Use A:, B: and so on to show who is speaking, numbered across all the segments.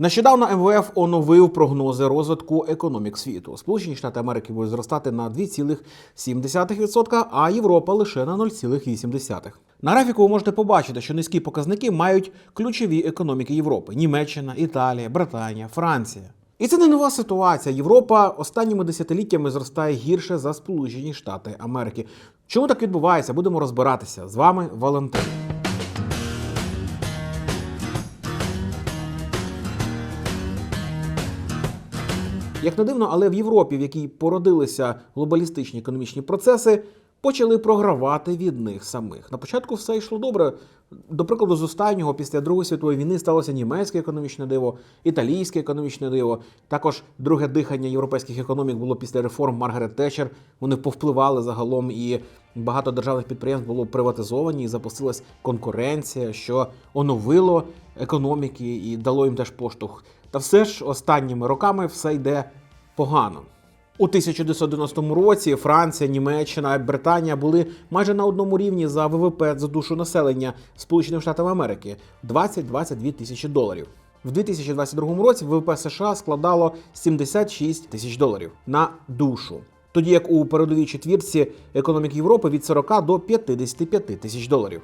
A: Нещодавно МВФ оновив прогнози розвитку економік світу. Сполучені Штати Америки будуть зростати на 2,7%, а Європа лише на 0,8%. На графіку ви можете побачити, що низькі показники мають ключові економіки Європи: Німеччина, Італія, Британія, Франція. І це не нова ситуація. Європа останніми десятиліттями зростає гірше за Сполучені Штати Америки. Чому так відбувається? Будемо розбиратися. З вами Валентин. Як не дивно, але в Європі, в якій породилися глобалістичні економічні процеси, почали програвати від них самих. На початку все йшло добре. До прикладу, з останнього після Другої світової війни сталося німецьке економічне диво, італійське економічне диво. Також друге дихання європейських економік було після реформ Маргарет Тетчер. Вони повпливали загалом, і багато державних підприємств було приватизовані, і запустилась конкуренція, що оновило економіки і дало їм теж поштовх. Та все ж останніми роками все йде погано. У 1990 році Франція, Німеччина, Британія були майже на одному рівні за ВВП за душу населення Сполучених Штатів Америки 20-22 тисячі доларів. В 2022 році ВВП США складало 76 тисяч доларів на душу. Тоді як у передовій четвірці економік Європи від 40 до 55 тисяч доларів.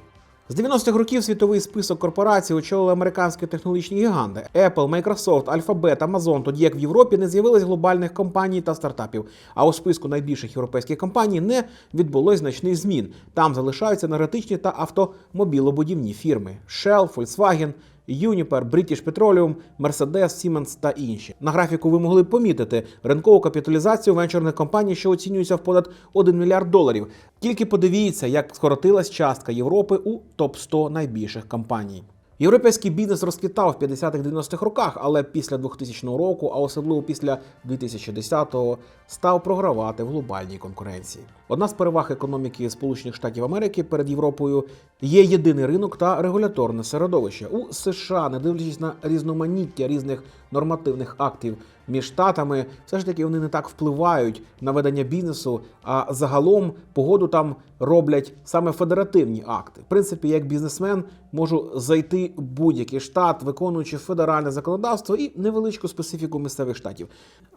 A: З 90-х років світовий список корпорацій очолили американські технологічні гіганти Apple, Microsoft, Alphabet, Amazon, тоді як в Європі не з'явилось глобальних компаній та стартапів. А у списку найбільших європейських компаній не відбулось значних змін. Там залишаються енергетичні та автомобілобудівні фірми Shell, Volkswagen, Uniper, British Petroleum, Mercedes, Siemens та інші. На графіку ви могли помітити ринкову капіталізацію венчурних компаній, що оцінюється в понад 1 мільярд доларів. Тільки подивіться, як скоротилась частка Європи у топ 100 найбільших компаній. Європейський бізнес розквітав в 50-х-90-х роках, але після 2000 року, а особливо після 2010-го, став програвати в глобальній конкуренції. Одна з переваг економіки Сполучених Штатів Америки перед Європою є єдиний ринок та регуляторне середовище. У США, не дивлячись на різноманіття різних нормативних актів між штатами, все ж таки вони не так впливають на ведення бізнесу, а загалом погоду там роблять саме федеративні акти. В принципі, як бізнесмен можу зайти в будь-який штат, виконуючи федеральне законодавство і невеличку специфіку місцевих штатів.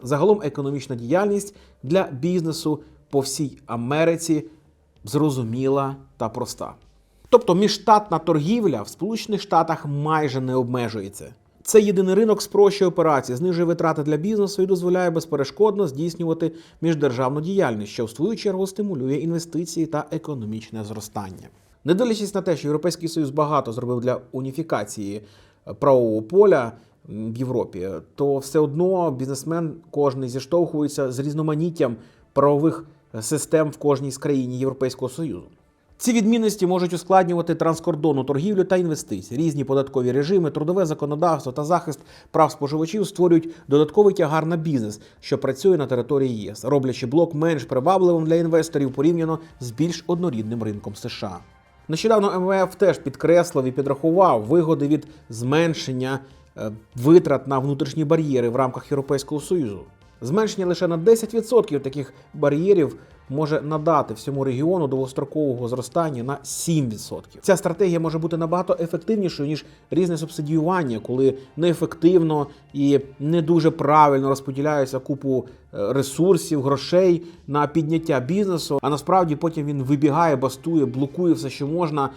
A: Загалом економічна діяльність для бізнесу по всій Америці зрозуміла та проста. Тобто міжштатна торгівля в Сполучених Штатах майже не обмежується. Це єдиний ринок спрощує операції, знижує витрати для бізнесу і дозволяє безперешкодно здійснювати міждержавну діяльність, що в свою чергу стимулює інвестиції та економічне зростання. Не дивлячись на те, що Європейський Союз багато зробив для уніфікації е, правового поля в Європі, то все одно бізнесмен кожний зіштовхується з різноманіттям правових е, систем в кожній з країн Європейського Союзу. Ці відмінності можуть ускладнювати транскордонну торгівлю та інвестиції. Різні податкові режими, трудове законодавство та захист прав споживачів створюють додатковий тягар на бізнес, що працює на території ЄС, роблячи блок менш привабливим для інвесторів порівняно з більш однорідним ринком США. Нещодавно МВФ теж підкреслив і підрахував вигоди від зменшення е, витрат на внутрішні бар'єри в рамках Європейського Союзу. Зменшення лише на 10% таких бар'єрів може надати всьому регіону довгострокового зростання на 7%. Ця стратегія може бути набагато ефективнішою ніж різне субсидіювання, коли неефективно і не дуже правильно розподіляється купу е, ресурсів, грошей на підняття бізнесу. А насправді потім він вибігає, бастує, блокує все, що можна.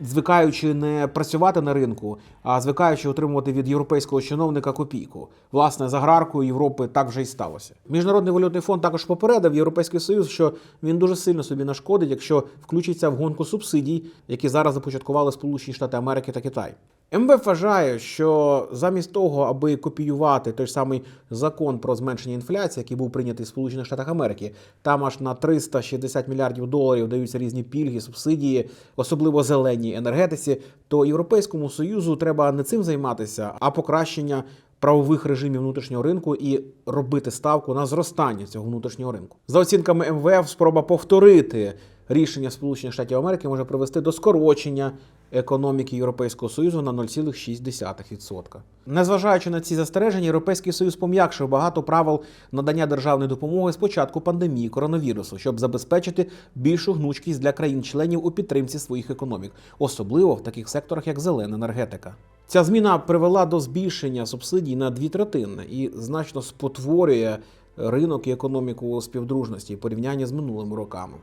A: Звикаючи не працювати на ринку, а звикаючи отримувати від європейського чиновника копійку. Власне, з аграркою Європи так вже й сталося. Міжнародний валютний фонд також попередив Європейський Союз, що він дуже сильно собі нашкодить, якщо включиться в гонку субсидій, які зараз започаткували Сполучені Штати Америки та Китай. МВФ вважає, що замість того, аби копіювати той самий закон про зменшення інфляції, який був прийнятий в Сполучених Штатах Америки, там аж на 360 мільярдів доларів даються різні пільги, субсидії, особливо зеленій енергетиці, то Європейському Союзу треба не цим займатися, а покращення правових режимів внутрішнього ринку і робити ставку на зростання цього внутрішнього ринку. За оцінками МВФ, спроба повторити рішення Сполучених Штатів Америки може привести до скорочення економіки Європейського Союзу на 0,6%. Незважаючи на ці застереження, Європейський Союз пом'якшив багато правил надання державної допомоги з початку пандемії коронавірусу, щоб забезпечити більшу гнучкість для країн-членів у підтримці своїх економік, особливо в таких секторах, як зелена енергетика. Ця зміна привела до збільшення субсидій на дві третини і значно спотворює ринок і економіку співдружності в порівнянні з минулими роками.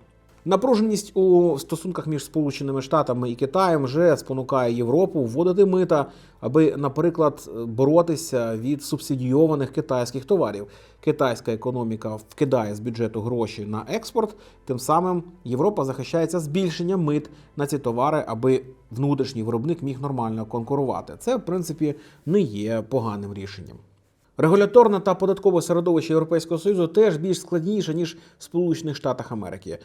A: Напруженість у стосунках між Сполученими Штатами і Китаєм вже спонукає Європу вводити мита, аби, наприклад, боротися від субсидійованих китайських товарів. Китайська економіка вкидає з бюджету гроші на експорт. Тим самим Європа захищається збільшенням мит на ці товари, аби внутрішній виробник міг нормально конкурувати. Це, в принципі, не є поганим рішенням. Регуляторне та податкове середовище Європейського Союзу теж більш складніше, ніж в Сполучених Штатах Америки.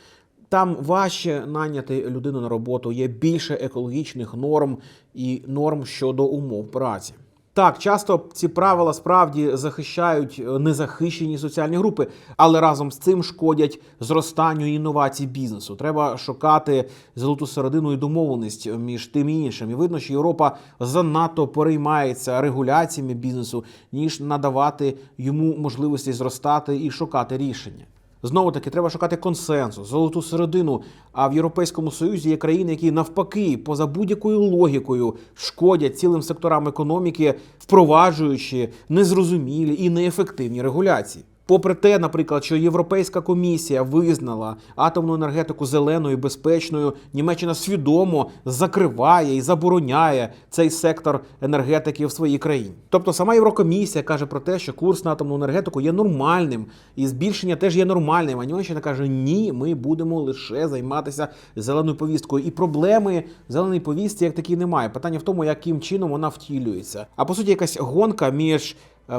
A: Там важче наняти людину на роботу, є більше екологічних норм і норм щодо умов праці. Так, часто ці правила справді захищають е, незахищені соціальні групи, але разом з цим шкодять зростанню інновацій бізнесу. Треба шукати золоту середину і домовленість між тим і іншим. І видно, що Європа занадто переймається регуляціями бізнесу, ніж надавати йому можливості зростати і шукати рішення. Знову таки, треба шукати консенсус, золоту середину. А в Європейському Союзі є країни, які навпаки, поза будь-якою логікою, шкодять цілим секторам економіки, впроваджуючи незрозумілі і неефективні регуляції. Попри те, наприклад, що Європейська комісія визнала атомну енергетику зеленою, безпечною, Німеччина свідомо закриває і забороняє цей сектор енергетики в своїй країні. Тобто сама Єврокомісія каже про те, що курс на атомну енергетику є нормальним, і збільшення теж є нормальним. А Німеччина каже, ні, ми будемо лише займатися зеленою повісткою. І проблеми зеленої повістки як такі немає. Питання в тому, яким чином вона втілюється. А по суті, якась гонка між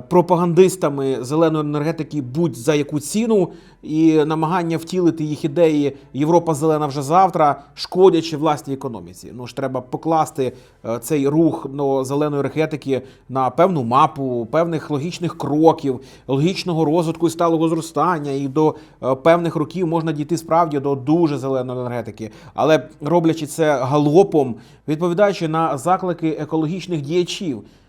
A: пропагандистами зеленої енергетики будь за яку ціну, і намагання втілити їх ідеї Європа зелена вже завтра, шкодячи власній економіці. Ну ж треба покласти е, цей рух до зеленої енергетики на певну мапу, певних логічних кроків, логічного розвитку і сталого зростання. І до е, певних років можна дійти справді до дуже зеленої енергетики, але роблячи це галопом, відповідаючи на заклики екологічних діячів е,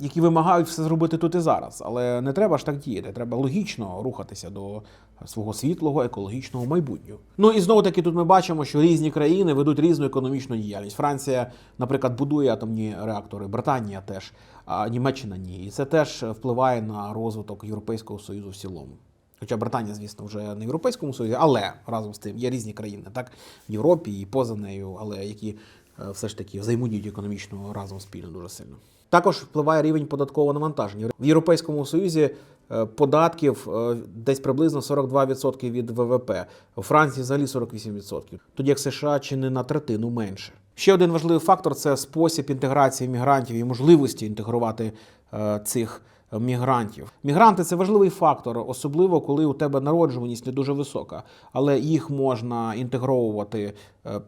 A: які вимагають все зробити тут і зараз. Але не треба ж так діяти. Треба логічно рухатися до свого світлого екологічного майбутнього. Ну і знову таки тут ми бачимо, що різні країни ведуть різну економічну діяльність. Франція, наприклад, будує атомні реактори, Британія теж, а Німеччина ні. І це теж впливає на розвиток Європейського союзу в цілому. Хоча Британія, звісно, вже не в Європейському Союзі, але разом з тим є різні країни, так в Європі і поза нею, але які е, все ж таки взаємодіють економічно разом спільно дуже сильно. Також впливає рівень податкового навантаження. В Європейському Союзі е, податків е, десь приблизно 42% від ВВП. У Франції взагалі 48%. Тоді як США чи не на третину менше. Ще один важливий фактор це спосіб інтеграції мігрантів і можливості інтегрувати е, цих мігрантів. Мігранти це важливий фактор, особливо коли у тебе народжуваність не дуже висока, але їх можна інтегровувати е,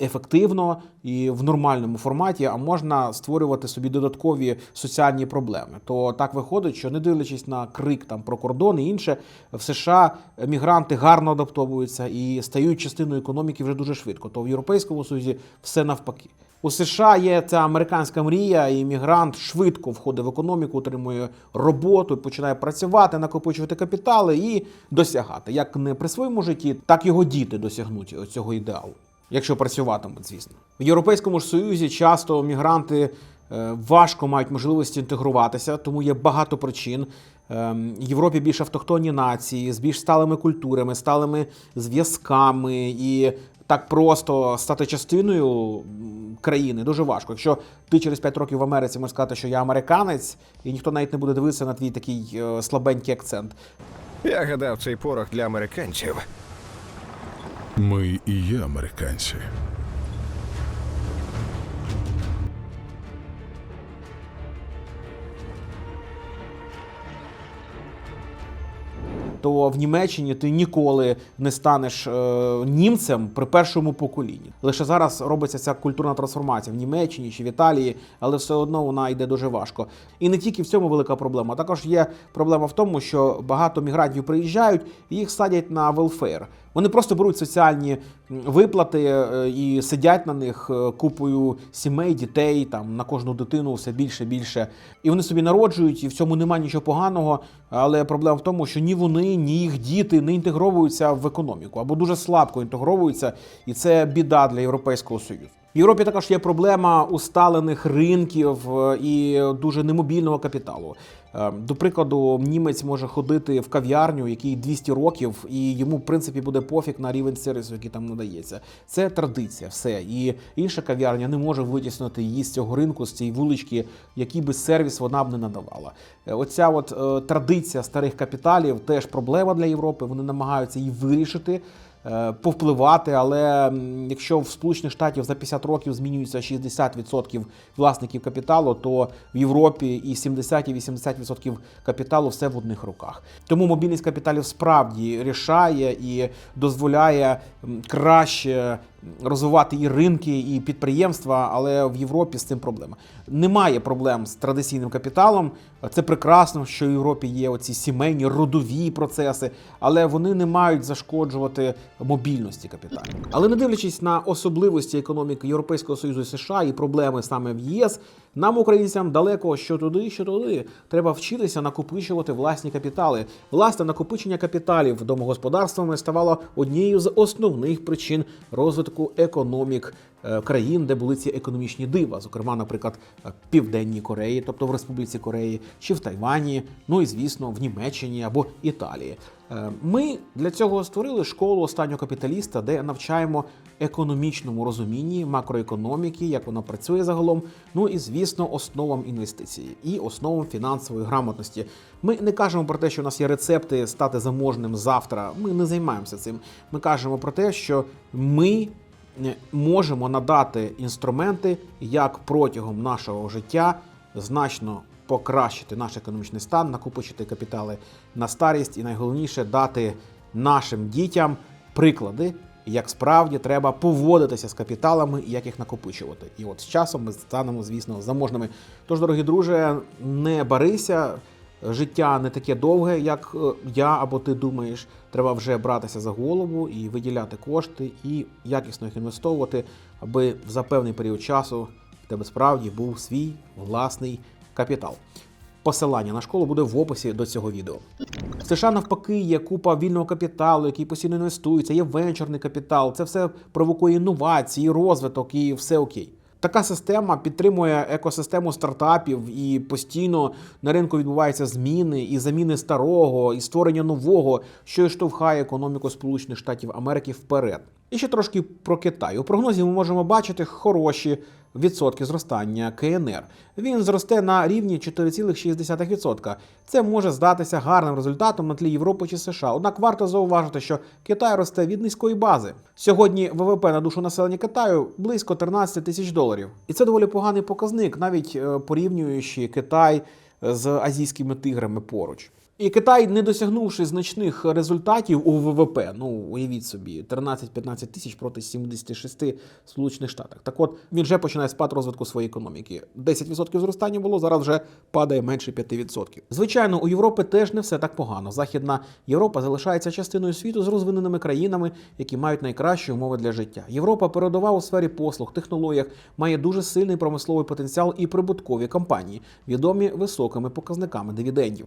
A: ефективно і в нормальному форматі, а можна створювати собі додаткові соціальні проблеми. То так виходить, що не дивлячись на крик там про кордон і інше, в США мігранти гарно адаптовуються і стають частиною економіки вже дуже швидко. То в Європейському Союзі все навпаки. У США є ця американська мрія, і мігрант швидко входить в економіку, отримує роботу, починає працювати, накопичувати капітали і досягати. Як не при своєму житті, так його діти досягнуть цього ідеалу, якщо працюватимуть, звісно. В Європейському Союзі часто мігранти е, важко мають можливості інтегруватися, тому є багато причин. Ем, В Європі більш автохтонні нації з більш сталими культурами, сталими зв'язками і так просто стати частиною країни дуже важко. Якщо ти через 5 років в Америці можеш сказати, що я американець, і ніхто навіть не буде дивитися на твій такий е, слабенький акцент.
B: Я гадав, цей порох для американців.
C: Ми і є американці.
A: То в Німеччині ти ніколи не станеш е, німцем при першому поколінні. Лише зараз робиться ця культурна трансформація в Німеччині чи в Італії, але все одно вона йде дуже важко. І не тільки в цьому велика проблема. Також є проблема в тому, що багато мігрантів приїжджають і їх садять на велфейр. Вони просто беруть соціальні виплати е, і сидять на них е, купою сімей, дітей, там на кожну дитину все більше більше. І вони собі народжують, і в цьому немає нічого поганого. Але проблема в тому, що ні вони, ні їх діти не інтегровуються в економіку або дуже слабко інтегровуються, і це біда для Європейського Союзу. В Європі також є проблема усталених ринків е, і дуже немобільного капіталу. Е, До прикладу, німець може ходити в кав'ярню, який 200 років, і йому, в принципі, буде пофіг на рівень сервісу, який там надається. Це традиція, все. І інша кав'ярня не може витіснити її з цього ринку, з цієї вулички, який би сервіс вона б не надавала. Е, Оця от е, традиція старих капіталів теж проблема для Європи. Вони намагаються її вирішити повпливати. Але якщо в Сполучених Штатів за 50 років змінюється 60% власників капіталу, то в Європі і 70 і 80% капіталу все в одних руках. Тому мобільність капіталів справді рішає і дозволяє краще розвивати і ринки, і підприємства, але в Європі з цим проблема. Немає проблем з традиційним капіталом. Це прекрасно, що в Європі є оці сімейні родові процеси, але вони не мають зашкоджувати мобільності капіталів. Але не дивлячись на особливості економіки Європейського Союзу і США і проблеми саме в ЄС, нам, українцям, далеко що туди, що туди. Треба вчитися накопичувати власні капітали. Власне накопичення капіталів домогосподарствами ставало однією з основних причин розвитку економік е, країн, де були ці економічні дива, зокрема, наприклад, е, Південній Кореї, тобто в Республіці Кореї, чи в Тайвані, ну і звісно, в Німеччині або Італії. Е, Ми для цього створили школу останнього капіталіста, де навчаємо економічному розумінні макроекономіки, як вона працює загалом. Ну і звісно, основам інвестицій і основам фінансової грамотності. Ми не кажемо про те, що у нас є рецепти стати заможним завтра. Ми не займаємося цим. Ми кажемо про те, що ми можемо надати інструменти, як протягом нашого життя значно покращити наш економічний стан, накопичити капітали на старість і найголовніше дати нашим дітям приклади, як справді треба поводитися з капіталами і як їх накопичувати. І от з часом ми станемо, звісно, заможними. Тож, дорогі друже, не барися. Життя не таке довге, як е, я або ти думаєш. Треба вже братися за голову і виділяти кошти, і якісно їх інвестовувати, аби за певний період часу в тебе справді був свій власний капітал. Посилання на школу буде в описі до цього відео. В США навпаки є купа вільного капіталу, який постійно інвестується, є венчурний капітал. Це все провокує інновації, розвиток і все окей. Така система підтримує екосистему стартапів, і постійно на ринку відбуваються зміни і заміни старого, і створення нового, що і штовхає економіку Сполучених Штатів Америки вперед. І ще трошки про Китай. У прогнозі ми можемо бачити хороші відсотки зростання КНР. Він зросте на рівні 4,6%. Це може здатися гарним результатом на тлі Європи чи США. Однак варто зауважити, що Китай росте від низької бази. Сьогодні ВВП на душу населення Китаю близько 13 тисяч доларів. І це доволі поганий показник, навіть е, порівнюючи Китай з азійськими тиграми поруч. І Китай, не досягнувши значних результатів у ВВП, ну уявіть собі, 13-15 тисяч проти 76 в Сполучених Штатах. Так от він вже починає спад розвитку своєї економіки. 10% зростання було, зараз вже падає менше 5%. Звичайно, у Європи теж не все так погано. Західна Європа залишається частиною світу з розвиненими країнами, які мають найкращі умови для життя. Європа передова у сфері послуг, технологіях, має дуже сильний промисловий потенціал і прибуткові компанії, відомі високими показниками дивідендів.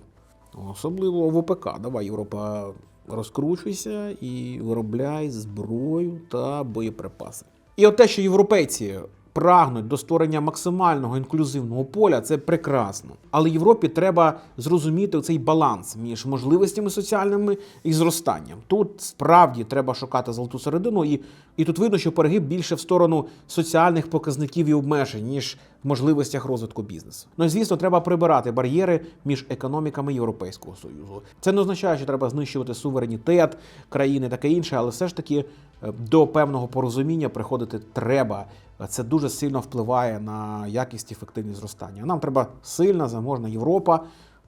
A: Особливо в ОПК. Давай, Європа, розкручуйся і виробляй зброю та боєприпаси. І от те, що європейці прагнуть до створення максимального інклюзивного поля, це прекрасно. Але Європі треба зрозуміти цей баланс між можливостями соціальними і зростанням. Тут справді треба шукати золоту середину, і, і тут видно, що перегиб більше в сторону соціальних показників і обмежень, ніж в можливостях розвитку бізнесу. Ну і звісно, треба прибирати бар'єри між економіками Європейського союзу. Це не означає, що треба знищувати суверенітет країни, таке інше, але все ж таки е, до певного порозуміння приходити треба. Це дуже сильно впливає на якість і ефективність зростання. Нам треба сильна, заможна Європа,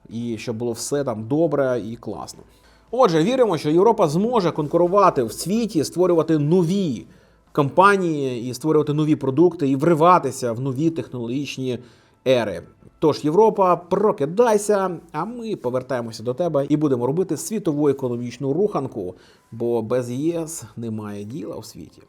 A: і щоб було все там добре і класно. Отже, віримо, що Європа зможе конкурувати в світі, створювати нові компанії і створювати нові продукти і вриватися в нові технологічні ери. Тож, Європа, прокидайся, а ми повертаємося до тебе і будемо робити світову економічну руханку, бо без ЄС немає діла у світі.